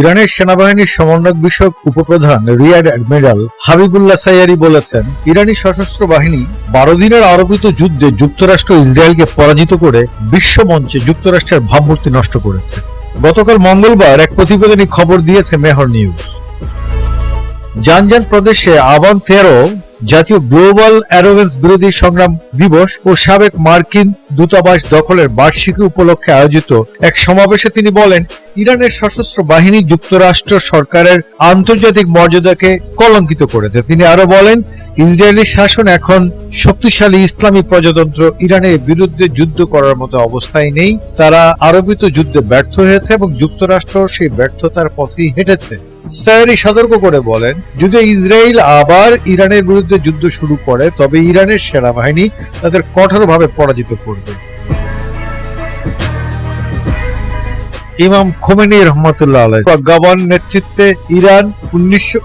ইরানের সেনাবাহিনীর সমন্বয়ক বিষয়ক উপপ্রধান রিয়াড অ্যাডমিরাল হাবিবুল্লাহ সাইয়ারি বলেছেন, ইরানি সশস্ত্র বাহিনী বারো দিনের আরোপিত যুদ্ধে যুক্তরাষ্ট্র ইসরায়েলকে পরাজিত করে বিশ্ব মঞ্চে যুক্তরাষ্ট্রের ভাবমূর্তি নষ্ট করেছে। গতকাল মঙ্গলবার এক প্রতিবেদনী খবর দিয়েছে মেহর নিউজ। জানজান প্রদেশে আবান তেরো জাতীয় গ্লোবাল অ্যারোগেন্স বিরোধী সংগ্রাম দিবস ও সাবেক মার্কিন দূতাবাস দখলের বার্ষিকী উপলক্ষে আয়োজিত এক সমাবেশে তিনি বলেন, ইরানের সশস্ত্র বাহিনী যুক্তরাষ্ট্র সরকারের আন্তর্জাতিক মর্যাদাকে কলঙ্কিত করেছে। তিনি আরও বলেন, ইসরায়েলি শাসন এখন শক্তিশালী ইসলামী প্রজাতন্ত্র ইরানের বিরুদ্ধে যুদ্ধ করার মতো অবস্থায় নেই। তারা আরোপিত যুদ্ধে ব্যর্থ হয়েছে এবং যুক্তরাষ্ট্র সেই ব্যর্থতার পথেই হেঁটেছে। সায়ারি সতর্ক করে বলেন, যদি ইসরায়েল আবার ইরানের বিরুদ্ধে যুদ্ধ শুরু করে, তবে ইরানের সেনাবাহিনী তাদের কঠোরভাবে পরাজিত করবে। ইমাম খোমেনি রহমতুল্লাহ আলাই প্রজ্ঞাপন নেতৃত্বে ইরান উনিশশো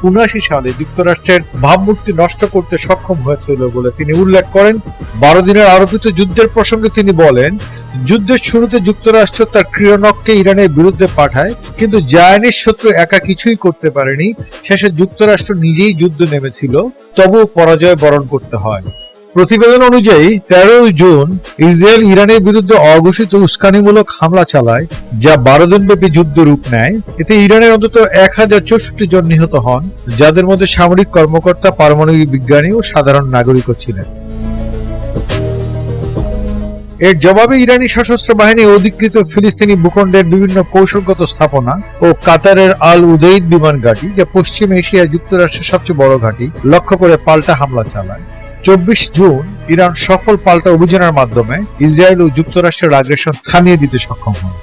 সালে যুক্তরাষ্ট্রের ভাবমূর্তি নষ্ট করতে সক্ষম হয়েছিল বলে তিনি উল্লেখ করেন। বারো দিনের আরোপিত যুদ্ধের প্রসঙ্গে তিনি বলেন, যুদ্ধের শুরুতে যুক্তরাষ্ট্র তার ক্রিয়নককে ইরানের বিরুদ্ধে পাঠায়, কিন্তু জায়ানির শত্রু একা কিছুই করতে পারেনি। শেষে যুক্তরাষ্ট্র নিজেই যুদ্ধ নেমেছিল, তবুও পরাজয় বরণ করতে হয়। প্রতিবেদন অনুযায়ী, তেরোই জুন ইসরায়েল ইরানের বিরুদ্ধে অঘোষিত উস্কানিমূলক হামলা চালায়, যা বারো দিনব্যাপী যুদ্ধ রূপ নেয়। এতে ইরানের অন্তত এক হাজার চৌষট্টি জন নিহত হন, যাদের মধ্যে সামরিক কর্মকর্তা, পারমাণবিক বিজ্ঞানী ও সাধারণ নাগরিকও ছিলেন। এর জবাবে ইরানি সশস্ত্র বাহিনী অধিকৃত ফিলিস্তিনি ভূখণ্ডের বিভিন্ন কৌশলগত স্থাপনা ও কাতারের আল উদেইদ বিমান ঘাঁটি, যা পশ্চিম এশিয়ার যুক্তরাষ্ট্রের সবচেয়ে বড় ঘাঁটি, লক্ষ্য করে পাল্টা হামলা চালায়। চব্বিশ জুন ইরান সফল পাল্টা অভিযানের মাধ্যমে ইসরায়েল ও যুক্তরাষ্ট্রের আগ্রাসন থামিয়ে দিতে সক্ষম হয়